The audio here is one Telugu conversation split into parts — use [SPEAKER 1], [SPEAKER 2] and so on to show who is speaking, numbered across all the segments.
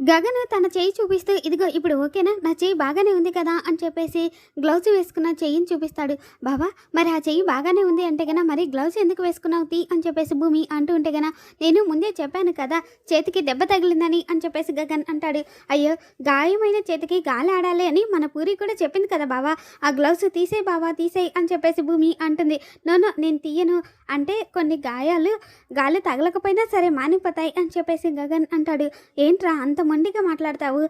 [SPEAKER 1] గగన్ తన చేయి చూపిస్తూ ఇదిగో ఇప్పుడు ఓకేనా? నా చేయి బాగానే ఉంది కదా? అని చెప్పేసి గ్లౌజ్ వేసుకున్న చెయ్యిని చూపిస్తాడు. బాబా మరి ఆ చెయ్యి బాగానే ఉంది అంటే గనా మరి గ్లౌజ్ ఎందుకు వేసుకున్నావు తీ? అని చెప్పేసి భూమి అంటూ ఉంటే గనా నేను ముందే చెప్పాను కదా చేతికి దెబ్బ తగిలిందని అని చెప్పేసి గగన్ అంటాడు. అయ్యో గాయమైన చేతికి గాలి ఆడాలి అని మన పూరి కూడా చెప్పింది కదా బావా ఆ గ్లౌజ్ తీసేయి బావా తీసేయి అని చెప్పేసి భూమి అంటుంది. నోనో నేను తీయను. అంటే కొన్ని గాయాలు గాలి తగలకపోయినా సరే మానిపోతాయి అని చెప్పేసి గగన్ అంటాడు. ఏంట్రా అంత మొండిగా మాట్లాడతావు?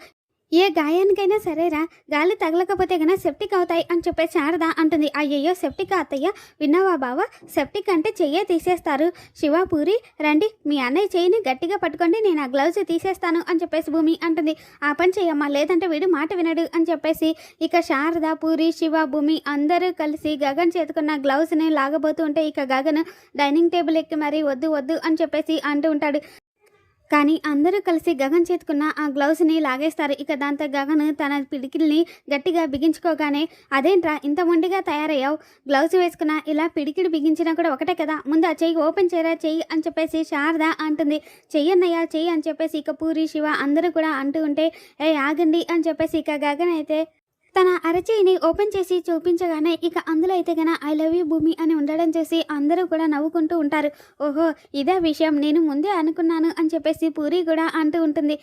[SPEAKER 1] ఏ గాయానికైనా సరేరా గాలి తగలకపోతే గన సెప్టిక్ అవుతాయి అని చెప్పే శారద అంటుంది. అయ్యయ్యో సెప్టిక్ అత్తయ్య? విన్నావా బావా? సెప్టిక్ అంటే చెయ్యే తీసేస్తారు. శివాపూరి రండి మీ అన్నయ్య చెయ్యిని గట్టిగా పట్టుకోండి నేను ఆ గ్లౌజ్ తీసేస్తాను అని చెప్పేసి భూమి అంటుంది. ఆ పని చెయ్యమ్మా లేదంటే వీడు మాట వినడు అని చెప్పేసి ఇక శారద పూరి శివ భూమి అందరూ కలిసి గగన్ చేతుకున్న గ్లౌజ్ని లాగబోతూ ఉంటే ఇక గగన్ డైనింగ్ టేబుల్ ఎక్కి మరీ వద్దు వద్దు అని చెప్పేసి అంటూ ఉంటాడు. కానీ అందరూ కలిసి గగన్ చేతుకున్న ఆ గ్లౌస్ని లాగేస్తారు. ఇక దాంతో గగన్ తన పిడికిల్ని గట్టిగా బిగించుకోగానే అదేంట్రా ఇంత మొండిగా తయారయ్యావు? గ్లౌజ్ వేసుకున్న ఇలా పిడికిడి బిగించినా కూడా ఒకటే కదా? ముందు ఆ చెయ్యి ఓపెన్ చేయరా చెయ్యి అని చెప్పేసి శారద అంటుంది. చెయ్యన్నయ్యా చెయ్యి అని చెప్పేసి ఇక పూరి శివ అందరూ కూడా అంటూ ఉంటే ఏ ఆగండి అని చెప్పేసి ఇక గగన్ అయితే తన అరచేయిని ఓపెన్ చేసి చూపించగానే ఇక అందులో అయితే గన ఐ లవ్ యూ భూమి అని ఉండడం చూసి అందరూ కూడా నవ్వుకుంటూ ఉంటారు. ఓహో ఇదే విషయం నేను ముందే అనుకున్నాను అని చెప్పేసి పూరి కూడా అంటూ ఉంటుంది.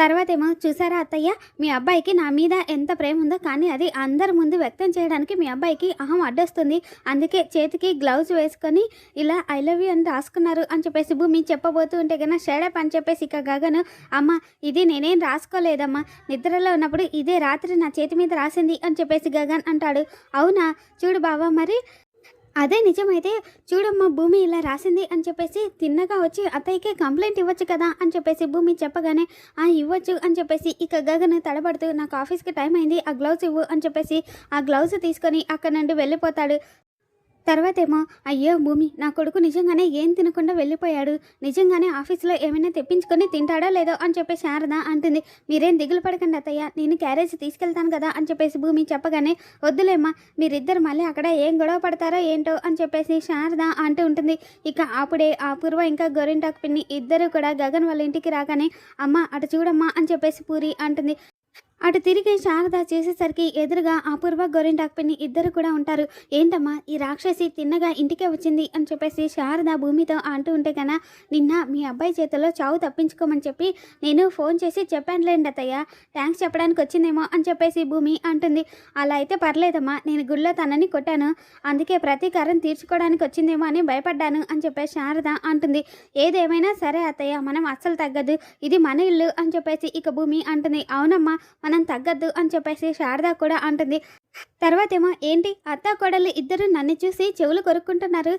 [SPEAKER 1] తర్వాత ఏమో చూసారా అత్తయ్య? మీ అబ్బాయికి నా మీద ఎంత ప్రేమ ఉందో కానీ అది అందరి ముందు వ్యక్తం చేయడానికి మీ అబ్బాయికి అహం అడ్డొస్తుంది. అందుకే చేతికి గ్లౌజ్ వేసుకొని ఇలా ఐ లవ్ యూ అని రాసుకున్నారు అని చెప్పేసి భూమి చెప్పబోతూ ఉంటే కన్నా షేడప్ అని చెప్పేసి ఇక గగను అమ్మ ఇది నేనేం రాసుకోలేదమ్మా. నిద్రలో ఉన్నప్పుడు ఇదే రాత్రి నా చేతి మీద రాసింది అని చెప్పేసి గగన్ అంటాడు. అవునా? చూడు బావా మరి అదే నిజమైతే చూడమ్మా భూమి ఇలా రాసింది అని చెప్పేసి తిన్నగా వచ్చి అత్తయ్యకే కంప్లైంట్ ఇవ్వచ్చు కదా అని చెప్పేసి భూమి చెప్పగానే ఆ ఇవ్వచ్చు అని చెప్పేసి ఇక గగన్ తడబడుతూ నాకు ఆఫీస్కి టైం అయింది ఆ గ్లౌజ్ ఇవ్వు అని చెప్పేసి ఆ గ్లౌజ్ తీసుకొని అక్కడ నుండి వెళ్ళిపోతాడు. తర్వాతేమో అయ్యో భూమి నా కొడుకు నిజంగానే ఏం తినకుండా వెళ్ళిపోయాడు? నిజంగానే ఆఫీస్లో ఏమైనా తెప్పించుకొని తింటాడో లేదో? అని చెప్పేసి శారద అంటుంది. మీరేం దిగులు పడకండి అత్తయ్య నేను క్యారేజ్ తీసుకెళ్తాను కదా అని చెప్పేసి భూమి చెప్పగానే వద్దులేమ్మా మీరిద్దరు మళ్ళీ అక్కడ ఏం గొడవ పడతారో ఏంటో? అని చెప్పేసి శారద అంటూ ఉంటుంది. ఇక అప్పుడే ఆ పూర్వ ఇంకా గొరింటాకు పిన్ని ఇద్దరు కూడా గగన్ వాళ్ళ ఇంటికి రాగానే అమ్మ అటు చూడమ్మా అని చెప్పేసి పూరి అంటుంది. అటు తిరిగి శారద చేసేసరికి ఎదురుగా అపూర్వ గోరింటాకు పిన్ని ఇద్దరు కూడా ఉంటారు. ఏంటమ్మా ఈ రాక్షసి తిన్నగా ఇంటికే వచ్చింది అని చెప్పేసి శారద భూమితో అంటూ ఉంటే కన్నా నిన్న మీ అబ్బాయి చేతిలో చావు తప్పించుకోమని చెప్పి నేను ఫోన్ చేసి చెప్పానులేండి అత్తయ్య థ్యాంక్స్ చెప్పడానికి వచ్చిందేమో అని చెప్పేసి భూమి అంటుంది. అలా అయితే పర్లేదమ్మా నేను గుళ్ళో తనని కొట్టాను. అందుకే ప్రతీకారం తీర్చుకోవడానికి వచ్చిందేమో అని భయపడ్డాను అని చెప్పేసి శారద అంటుంది. ఏదేమైనా సరే అత్తయ్య మనం అస్సలు తగ్గదు. ఇది మన ఇల్లు అని చెప్పేసి ఇక భూమి అంటుంది. అవునమ్మా మనం తగ్గద్దు అని చెప్పేసి శారద కూడా అంటుంది. తర్వాతేమో ఏంటి? అత్త కోడలు ఇద్దరు నన్ను చూసి చెవులు కొరుక్కుంటున్నారు.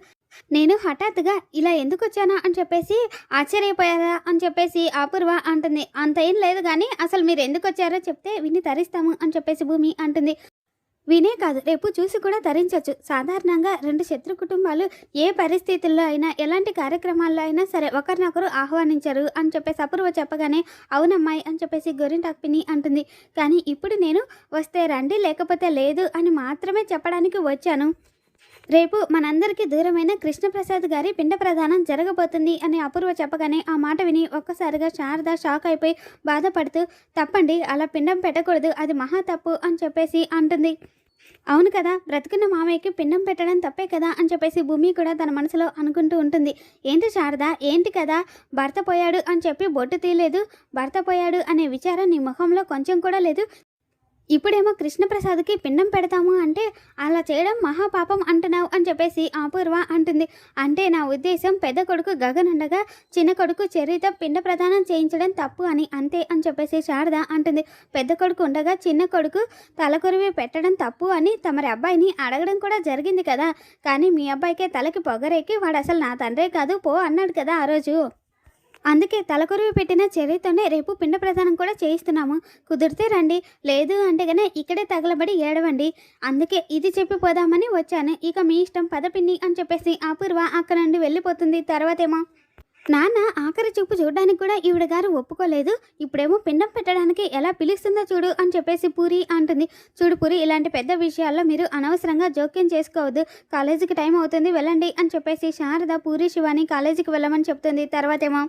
[SPEAKER 1] నేను హఠాత్తుగా ఇలా ఎందుకు వచ్చానా? అని చెప్పేసి ఆశ్చర్యపోయారా అని చెప్పేసి అపూర్వ అంటుంది. అంత ఏం లేదు కానీ అసలు మీరు ఎందుకు వచ్చారో చెప్తే విని తరిస్తాము అని చెప్పేసి భూమి అంటుంది. వినే కాదు. రేపు చూసి కూడా ధరించవచ్చు సాధారణంగా రెండు శత్రు కుటుంబాలు ఏ పరిస్థితుల్లో అయినా ఎలాంటి కార్యక్రమాల్లో అయినా సరే ఒకరినొకరు ఆహ్వానించరు అని చెప్పేసి అపూర్వ చెప్పగానే అవునమ్మాయి అని చెప్పేసి గొరింటాక్పిని అంటుంది. కానీ ఇప్పుడు నేను వస్తే రండి లేకపోతే లేదు అని మాత్రమే చెప్పడానికి వచ్చాను. రేపు మనందరికీ దూరమైన కృష్ణప్రసాద్ గారి పిండ ప్రదానం జరగబోతుంది అని అపూర్వ చెప్పగానే ఆ మాట విని ఒక్కసారిగా శారద షాక్ అయిపోయి బాధపడుతూ తప్పండి అలా పిండం పెట్టకూడదు అది మహా తప్పు అని చెప్పేసి అంటుంది. అవును కదా బ్రతుకున్న మామయ్యకి పిండం పెట్టడం తప్పే కదా అని చెప్పేసి భూమి కూడా తన మనసులో అనుకుంటూ ఉంటుంది. ఏంటి శారద ఏంటి కదా భర్త పోయాడు అని చెప్పి బొట్టు తీయలేదు. భర్త పోయాడు అనే విచారం నీ ముఖంలో కొంచెం కూడా లేదు. ఇప్పుడేమో కృష్ణప్రసాద్కి పిండం పెడతాము అంటే అలా చేయడం మహాపాపం అంటున్నావు అని చెప్పేసి అపూర్వ అంటుంది. అంటే నా ఉద్దేశం పెద్ద కొడుకు గగన్ ఉండగా చిన్న కొడుకు చెర్రీతో పిండ ప్రదానం చేయించడం తప్పు అని అంతే అని చెప్పేసి శారద అంటుంది. పెద్ద కొడుకు ఉండగా చిన్న కొడుకు తలకొరివి పెట్టడం తప్పు అని తమరి అబ్బాయిని అడగడం కూడా జరిగింది కదా. కానీ మీ అబ్బాయికే తలకి పొగరేకి వాడు అసలు నా తండ్రే కాదు పో అన్నాడు కదా ఆ రోజు. అందుకే తలకొరువు పెట్టిన చెర్రీతోనే రేపు పిండ ప్రదానం కూడా చేయిస్తున్నాము. కుదిరితే రండి. లేదు అంటే గనే ఇక్కడే తగలబడి ఏడవండి. అందుకే ఇది చెప్పిపోదామని వచ్చాను. ఇక మీ ఇష్టం పదపిండి అని చెప్పేసి అపూర్వ అక్కడ నుండి వెళ్ళిపోతుంది. తర్వాతేమో నాన్న ఆఖరి చూపు చూడడానికి కూడా ఈవిడ గారు ఒప్పుకోలేదు. ఇప్పుడేమో పిండం పెట్టడానికి ఎలా పిలుస్తుందో చూడు అని చెప్పేసి పూరి అంటుంది. చూడు పూరి ఇలాంటి పెద్ద విషయాల్లో మీరు అనవసరంగా జోక్యం చేసుకోవద్దు. కాలేజీకి టైం అవుతుంది వెళ్ళండి అని చెప్పేసి శారద పూరి శివాని కాలేజీకి వెళ్ళమని చెప్తుంది. తర్వాతేమో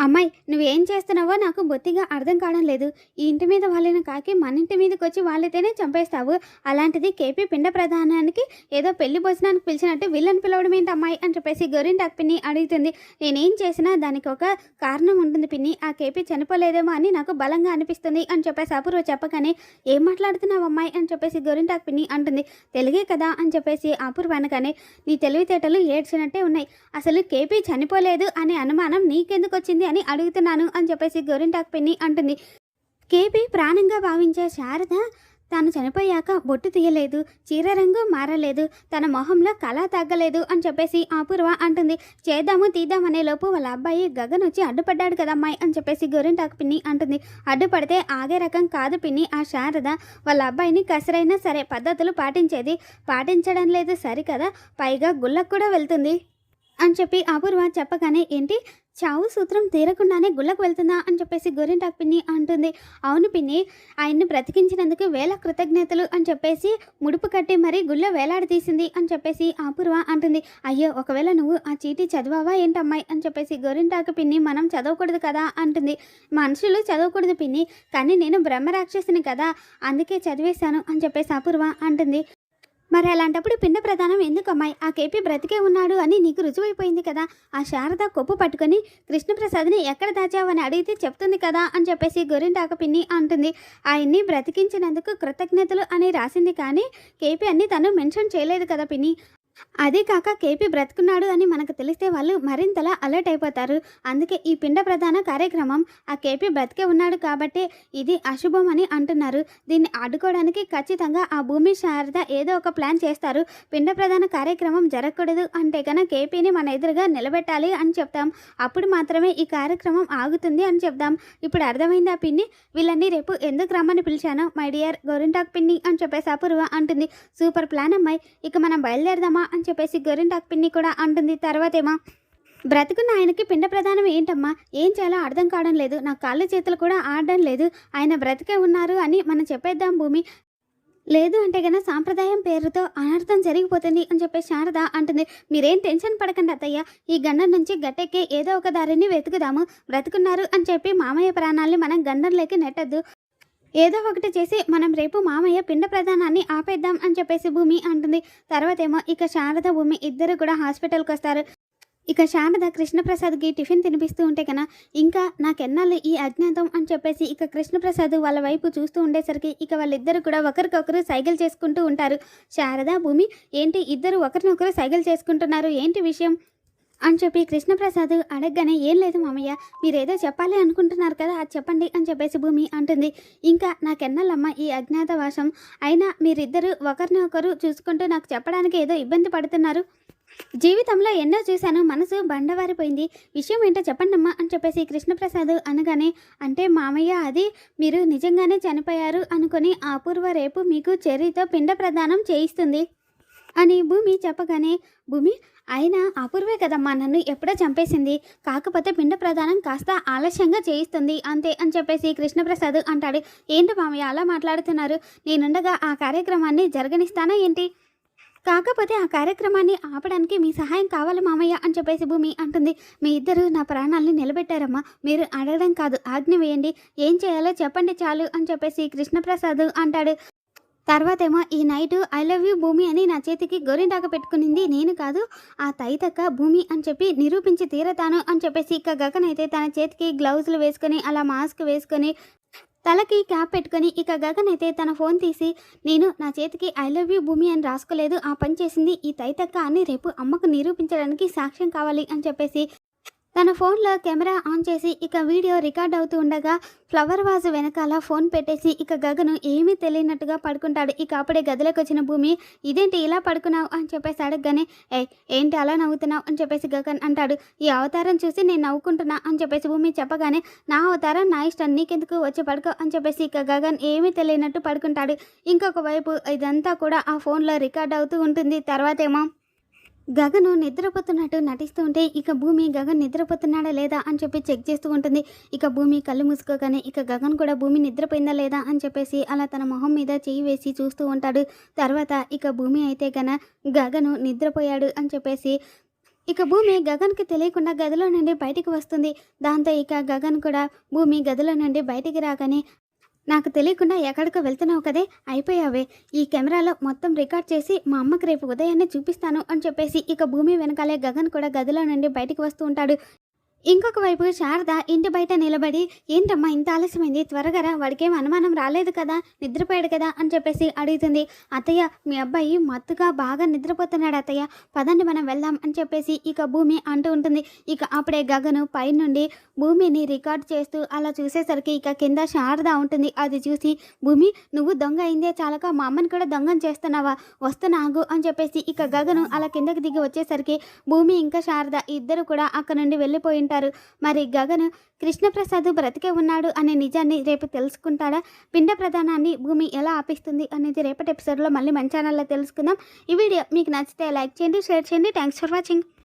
[SPEAKER 1] అమ్మాయి నువ్వేం చేస్తున్నావో నాకు బొత్తిగా అర్థం కావడం లేదు. ఈ ఇంటి మీద వాళ్ళని కాకి మన ఇంటి మీదకి వచ్చి వాళ్ళైతేనే చంపేస్తావు. అలాంటిది కేపీ పిండ ప్రధానానికి ఏదో పెళ్ళి భోజనానికి పిలిచినట్టు వీళ్ళని పిలవడం ఏంటి అమ్మాయి అని చెప్పేసి గోరింటాక్ పిన్ని అడుగుతుంది. నేనేం చేసినా దానికి ఒక కారణం ఉంటుంది పిన్ని. ఆ కేపీ చనిపోలేదేమో అని నాకు బలంగా అనిపిస్తుంది అని చెప్పేసి అపూర్వ చెప్పగానే ఏం మాట్లాడుతున్నావు అమ్మాయి? అని చెప్పేసి గోరింటాక్ పిన్ని అంటుంది. తెలుగే కదా? అని చెప్పేసి అపూర్వ అనగానే నీ తెలివితేటలు ఏడ్చినట్టే ఉన్నాయి. అసలు కేపీ చనిపోలేదు అనే అనుమానం నీకెందుకు వచ్చింది? అని అడుగుతున్నాను అని చెప్పేసి గోరింటాకు పిన్ని అంటుంది. కేపీ ప్రాణంగా భావించే శారద తాను చనిపోయాక బొట్టు తీయలేదు చీర రంగు మారలేదు తన మొహంలో కళ తగ్గలేదు అని చెప్పేసి అపూర్వ అంటుంది. చేద్దాము తీద్దాం అనే లోపు వాళ్ళ అబ్బాయి గగన్ వచ్చి అడ్డుపడ్డాడు కదా అమ్మాయి అని చెప్పేసి గోరింటాకు పిన్ని అంటుంది. అడ్డుపడితే ఆగే రకం కాదు పిన్ని ఆ శారద వాళ్ళ అబ్బాయిని కసరైనా సరే పద్ధతులు పాటించేది. పాటించడం లేదు సరికదా పైగా గుళ్ళకు కూడా వెళ్తుంది అని చెప్పి అపూర్వ చెప్పగానే ఏంటి? చావు సూత్రం తీరకుండానే గుళ్ళకు వెళ్తుందా అని చెప్పేసి గోరింటాకు పిన్ని అంటుంది. అవును పిన్ని ఆయన్ని బ్రతికించినందుకు వేల కృతజ్ఞతలు అని చెప్పేసి ముడుపు కట్టి మరీ గుళ్ళో వేలాడదీసింది అని చెప్పేసి అపూర్వ అంటుంది. అయ్యో ఒకవేళ నువ్వు ఆ చీటీ చదివావా ఏంటమ్మాయి అని చెప్పేసి గోరింటాకు పిన్ని మనం చదవకూడదు కదా అంటుంది. మనుషులు చదవకూడదు పిన్ని కానీ నేను బ్రహ్మరాక్షసిని కదా అందుకే చదివేశాను అని చెప్పేసి అపూర్వ అంటుంది. మరి అలాంటప్పుడు పిండ ప్రధానం ఎందుకు అమ్మాయి ఆ కేపీ బ్రతికే ఉన్నాడు అని నీకు రుజువైపోయింది కదా? ఆ శారద కొప్పు పట్టుకొని కృష్ణప్రసాద్ని ఎక్కడ దాచావని అడిగితే చెప్తుంది కదా అని చెప్పేసి గోరింటాక పిన్ని అంటుంది. ఆయన్ని బ్రతికించినందుకు కృతజ్ఞతలు అని రాసింది కానీ కేపీ అన్ని తను మెన్షన్ చేయలేదు కదా పిన్ని. అదే కాక కేపీ బ్రతుకున్నాడు అని మనకు తెలిస్తే వాళ్ళు మరింతలా అలర్ట్ అయిపోతారు. అందుకే ఈ పిండ ప్రధాన కార్యక్రమం ఆ కేపీ బ్రతికే ఉన్నాడు కాబట్టి ఇది అశుభం అని అంటున్నారు. దీన్ని అడ్డుకోవడానికి ఖచ్చితంగా ఆ భూమి శారద ఏదో ఒక ప్లాన్ చేస్తారు. పిండ ప్రధాన కార్యక్రమం జరగకూడదు అంటే కనుక కేపీని మన ఎదురుగా నిలబెట్టాలి అని చెప్తాం. అప్పుడు మాత్రమే ఈ కార్యక్రమం ఆగుతుంది అని చెప్దాం ఇప్పుడు అర్థమైందా పిన్ని? వీళ్ళని రేపు ఎందుకు రమ్మని పిలిచాను? మై డియర్ గోరింటాక్ పిన్ని అని చెప్పేసి అపూర్వ అంటుంది. సూపర్ ప్లాన్ అమ్మాయి. ఇక మనం బయలుదేరదామా? అని చెప్పేసి గొరింటాకు పిన్ని కూడా అంటుంది. తర్వాతేమో బ్రతుకున్న ఆయనకి పిండ ప్రధానం ఏంటమ్మా? ఏం చేయాలో అర్థం కావడం లేదు. నా కాళ్ళు చేతులు కూడా ఆడడం లేదు. ఆయన బ్రతికే ఉన్నారు అని మనం చెప్పేద్దాం భూమి. లేదు అంటే గన సాంప్రదాయం పేరుతో అనర్థం జరిగిపోతుంది అని చెప్పేసి శారద అంటుంది. మీరేం టెన్షన్ పడకండి అత్తయ్య. ఈ గండం నుంచి గట్టెక్కి ఏదో ఒక దారిని వెతుకుదాము. బ్రతుకున్నారు అని చెప్పి మామయ్య ప్రాణాల్ని మనం గండంలోకి నెట్టద్దు. ఏదో ఒకటి చేసి మనం రేపు మామయ్య పిండ ప్రధానాన్ని ఆపేద్దాం అని చెప్పేసి భూమి అంటుంది. తర్వాతేమో ఇక శారద భూమి ఇద్దరు కూడా హాస్పిటల్కి వస్తారు. ఇక శారద కృష్ణప్రసాద్కి టిఫిన్ తినిపిస్తూ ఉంటే కన్నా ఇంకా నాకెన్నాళ్ళు ఈ అజ్ఞాతం? అని చెప్పేసి ఇక కృష్ణప్రసాద్ వాళ్ళ వైపు చూస్తూ ఉండేసరికి ఇక వాళ్ళిద్దరు కూడా ఒకరికొకరు సైకిల్ చేసుకుంటూ ఉంటారు. శారద భూమి ఏంటి ఇద్దరు ఒకరినొకరు సైకిల్ చేసుకుంటున్నారు? ఏంటి విషయం? అని చెప్పి కృష్ణప్రసాద్ అడగగానే ఏం లేదు మామయ్య మీరేదో చెప్పాలి అనుకుంటున్నారు కదా అది చెప్పండి అని చెప్పేసి భూమి అంటుంది. ఇంకా నాకెన్నల్లమ్మ ఈ అజ్ఞాతవాసం? అయినా మీరిద్దరు ఒకరినొకరు చూసుకుంటూ నాకు చెప్పడానికి ఏదో ఇబ్బంది పడుతున్నారు. జీవితంలో ఎన్నో చూశాను మనసు బండవారిపోయింది. విషయం ఏంటో చెప్పండమ్మా అని చెప్పేసి కృష్ణప్రసాద్ అనగానే అంటే మామయ్య అది మీరు నిజంగానే చనిపోయారు అనుకొని అపూర్వ రేపు మీకు చెర్రీతో పిండ ప్రదానం చేయిస్తుంది అని భూమి చెప్పగానే భూమి అయినా అపూర్వే కదమ్మా నన్ను ఎప్పుడో చంపేసింది. కాకపోతే పిండ ప్రదానం కాస్త ఆలస్యంగా చేయిస్తుంది. అంతే అని చెప్పేసి కృష్ణప్రసాద్ అంటాడు. ఏంటి మామయ్య అలా మాట్లాడుతున్నారు? నేనుండగా ఆ కార్యక్రమాన్ని జరగనిస్తానా ఏంటి? కాకపోతే ఆ కార్యక్రమాన్ని ఆపడానికి మీ సహాయం కావాలి మామయ్య అని చెప్పేసి భూమి అంటుంది. మీ ఇద్దరు నా ప్రాణాల్ని నిలబెట్టారమ్మా. మీరు అడగడం కాదు ఆజ్ఞ వేయండి. ఏం చేయాలో చెప్పండి చాలు అని చెప్పేసి కృష్ణప్రసాద్ అంటాడు. తర్వాతేమో ఈ నైట్ ఐ లవ్ యూ భూమి అని నా చేతికి గోరింటాక పెట్టుకునింది నేను కాదు ఆ తైతక్క భూమి అని చెప్పి నిరూపించి తీరతాను అని చెప్పేసి ఇక గగన్ అయితే తన చేతికి గ్లౌజులు వేసుకొని అలా మాస్క్ వేసుకొని తలకి క్యాప్ పెట్టుకొని ఇక గగన్ అయితే తన ఫోన్ తీసి నేను నా చేతికి ఐ లవ్ యూ భూమి అని రాసుకోలేదు ఆ పని చేసింది ఈ తైతక్క అని రేపు అమ్మకు నిరూపించడానికి సాక్ష్యం కావాలి అని చెప్పేసి తన ఫోన్లో కెమెరా ఆన్ చేసి ఇక వీడియో రికార్డ్ అవుతూ ఉండగా ఫ్లవర్ వాజ్ వెనకాల ఫోన్ పెట్టేసి ఇక గగను ఏమీ తెలియనట్టుగా పడుకుంటాడు. ఇక అప్పుడే గదిలోకి వచ్చిన భూమి ఇదేంటి ఇలా పడుకున్నావు? అని చెప్పేసి అడగగానే ఏ ఏంటి అలా నవ్వుతున్నావు? అని చెప్పేసి గగన్ అంటాడు. ఈ అవతారం చూసి నేను నవ్వుకుంటున్నా అని చెప్పేసి భూమి చెప్పగానే నా అవతారం నా ఇష్టం నీకెందుకు వచ్చి పడుకో? అని చెప్పేసి ఇక గగన్ ఏమీ తెలియనట్టు పడుకుంటాడు. ఇంకొక వైపు ఇదంతా కూడా ఆ ఫోన్లో రికార్డ్ అవుతూ ఉంటుంది. తర్వాతేమో గగను నిద్రపోతున్నట్టు నటిస్తూ ఉంటే ఇక భూమి గగన్ నిద్రపోతున్నాడా లేదా అని చెప్పి చెక్ చేస్తూ ఉంటుంది. ఇక భూమి కళ్ళు మూసుకోగానే ఇక గగన్ కూడా భూమి నిద్రపోయిందా లేదా అని చెప్పేసి అలా తన మొహం మీద చేయి వేసి చూస్తూ ఉంటాడు. తర్వాత ఇక భూమి అయితే గన గగను నిద్రపోయాడు అని చెప్పేసి ఇక భూమి గగన్కి తెలియకుండా గదిలో నుండి బయటికి వస్తుంది. దాంతో ఇక గగన్ కూడా భూమి గదిలో నుండి బయటికి రాగానే నాకు తెలియకుండా ఎక్కడికో వెళ్తున్నావు కదే? అయిపోయావే. ఈ కెమెరాలో మొత్తం రికార్డ్ చేసి మా అమ్మకి రేపు ఉదయాన్నే చూపిస్తాను అని చెప్పేసి ఇక భూమి వెనకాలే గగన్ కూడా గదిలో నుండి బయటికి వస్తూ ఉంటాడు. ఇంకొక వైపు శారద ఇంటి బయట నిలబడి ఏంటమ్మా ఇంత ఆలస్యమైంది? త్వరగా వాడికేం అనుమానం రాలేదు కదా? నిద్రపోయాడు కదా? అని చెప్పేసి అడుగుతుంది. అత్తయ్య మీ అబ్బాయి మత్తుగా బాగా నిద్రపోతున్నాడు అత్తయ్య. పదండి మనం వెళ్దాం అని చెప్పేసి ఇక భూమి అంటూ ఉంటుంది. ఇక అప్పుడే గగను పైనుండి భూమిని రికార్డ్ చేస్తూ అలా చూసేసరికి ఇక కింద శారద ఉంటుంది. అది చూసి భూమి నువ్వు దొంగ అయిందే చాలక మా అమ్మని కూడా దొంగని చేస్తున్నావా? వస్తున్నాగు అని చెప్పేసి ఇక గగను అలా కిందకి దిగి వచ్చేసరికి భూమి ఇంకా శారద ఇద్దరు కూడా అక్కడ నుండి వెళ్ళిపోయి ఉంటారు మరి గగను కృష్ణప్రసాద్ బ్రతికే ఉన్నాడు అనే నిజాన్ని రేపు తెలుసుకుంటాడా? పిండ ప్రధానాన్ని భూమి ఎలా ఆపిస్తుంది అనేది రేపటి ఎపిసోడ్లో మళ్ళీ మన ఛానల్లో తెలుసుకుందాం. ఈ వీడియో మీకు నచ్చితే లైక్ చేయండి షేర్ చేయండి. Thanks for watching.